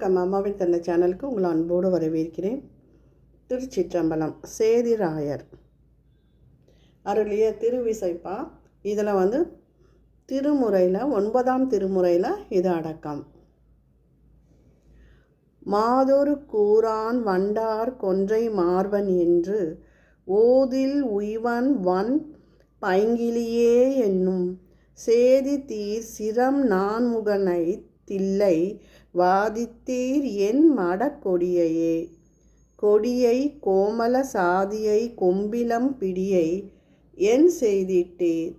வணக்கம் அம்மாவின் தந்தை சேனலுக்கு உங்களை அன்போடு வரவேற்கிறேன். திருச்சிற்றம்பலம் சேதிராயர். அருளிய திருவிசைப்பா இதில் வந்து திருமுறையில் ஒன்பதாம் திருமுறையில் இது அடக்கம். மாதொரு கூறான் வண்டார் கொன்றை மார்பன் என்று ஓதில் உய்வன் வன் பைங்கிலியே என்னும் சேதி தீர் சிரம் நான்முகனை தில்லை வாதித்தீர் என் மடக்கொடியையே. கொடியை கோமல சாதியை கொம்பிலம் பிடியை என் செய்திட்டீர்.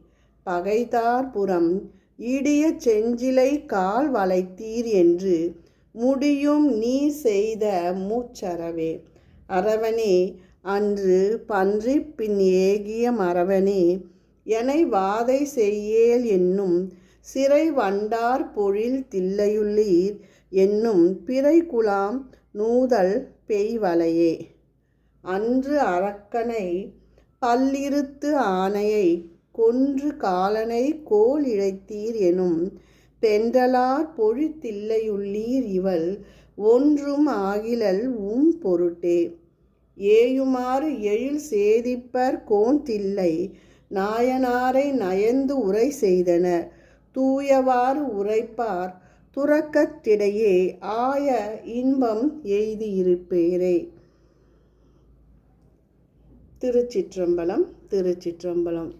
பகைதார் புறம் இடிய செஞ்சிலை கால் வளைத்தீர் என்று முடியும் நீ செய்த மூச்சரவே அரவனே அன்று பன்றி பின் ஏகிய மரவனே எனை வாதை செய்யேல் என்னும் சிறை வண்டார் பொழில் தில்லையுள்ளீர். என்னும் பிறை குலாம் நூதல் பெய்வலையே. அன்று அரக்கனை பல்லிருத்து ஆணையை கொன்று காலனை கோல் இழைத்தீர் எனும் பெண்டலார் பொழித்தில்லையுள்ளீர் இவள் ஒன்றும் ஆகிலல் உம் பொருட்டே. ஏயுமாறு எழில் சேதிப்பர் கோந்தில்லை நாயனாரை நயந்து உரை செய்தனர். தூயவாறு உரைப்பார் துறக்கத்திடையே ஆய இன்பம் எய்தியிருப்பேரே. திருச்சிற்றம்பலம் திருச்சிற்றம்பலம்.